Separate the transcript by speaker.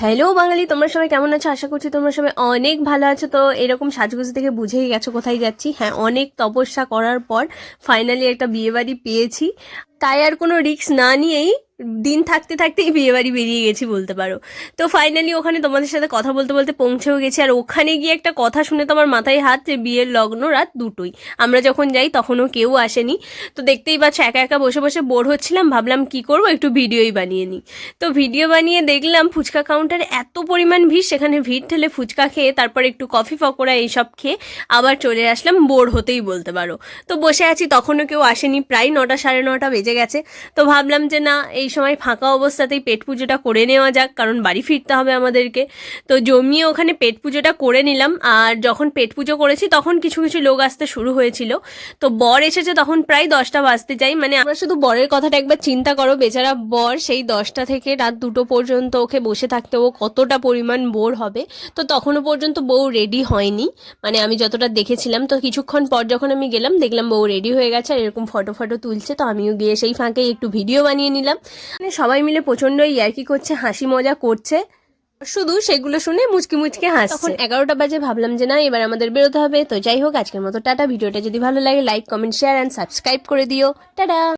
Speaker 1: Hello বাঙালি, তোমরা সবাই কেমন আছো? আশা করছি তোমরা সবাই অনেক ভালো আছো। তো এরকম সাজগুজি থেকে বুঝেই গেছো কোথায় যাচ্ছি। হ্যাঁ অনেক তপস্যা করার পর ফাইনালি একটা বিয়েবাড়ি পেয়েছি। তাই আর কোনো রিস্ক না নিয়েই দিন থাকতে থাকতেই বিয়ে বাড়ি বেরিয়ে গেছি বলতে পারো। তো ফাইনালি ওখানে তোমাদের সাথে কথা বলতে বলতে পৌঁছেও গেছি। আর ওখানে গিয়ে একটা কথা শুনে তো আমার মাথায় হাত যে বিয়ের লগ্ন রাত দুটোই। আমরা যখন যাই তখনও কেউ আসেনি। তো দেখতেই পাচ্ছ একা একা বসে বসে বোর হচ্ছিলাম। ভাবলাম কি করব? একটু ভিডিওই বানিয়ে নিই। তো ভিডিও বানিয়ে দেখলাম ফুচকা কাউন্টারে এত পরিমাণ ভিড়। সেখানে ভিড় ঠেলে ফুচকা খেয়ে, তারপর একটু কফি পকোড়া এইসব খেয়ে আবার চলে আসলাম বোর হতেই বলতে পারো। তো বসে আছি, তখনও কেউ আসেনি। প্রায় নটা সাড়ে নটা বেজে গেছে। তো ভাবলাম যে না, এই সময় ফাঁকা অবস্থাতেই পেট পুজোটা করে নেওয়া যাক, কারণ বাড়ি ফিরতে হবে আমাদেরকে। তো জমিয়ে ওখানে পেট পুজোটা করে নিলাম, আর যখন পেট পুজো করেছি তখন কিছু কিছু লোক আসতে শুরু হয়েছিল। তো বর এসেছে তখন প্রায় দশটা বাজতে যাই মানে আমরা শুধু বরের কথাটা একবার চিন্তা করো, বেচারা বর সেই দশটা থেকে রাত দুটো পর্যন্ত ওকে বসে থাকতে ও কতটা পরিমাণ বোর হবে, তো তখনও পর্যন্ত বউ রেডি হয়নি। মানে আমি যতটা দেখেছিলাম, তো কিছুক্ষণ পর যখন আমি গেলাম, দেখলাম বউ রেডি হয়ে গেছে, আর এরকম ফটো ফটো তুলছে, তো আমিও গিয়ে সেই ফাঁকে একটু ভিডিও বানিয়ে নিলাম। সবাই মিলে প্রচণ্ড ইয়ার্কি করছে, হাসি মজা করছে। শুধু সেগুলো শুনে মুচকি মুচকে হাসছে। তখন এগারোটা বাজে ভাবলাম যে না, এবার আমাদের বেরোতে হবে। তো যাই হোক, আজকের মতো টাটা। ভিডিওটা যদি ভালো লাগে like comment share and subscribe করে দিও। টাটা!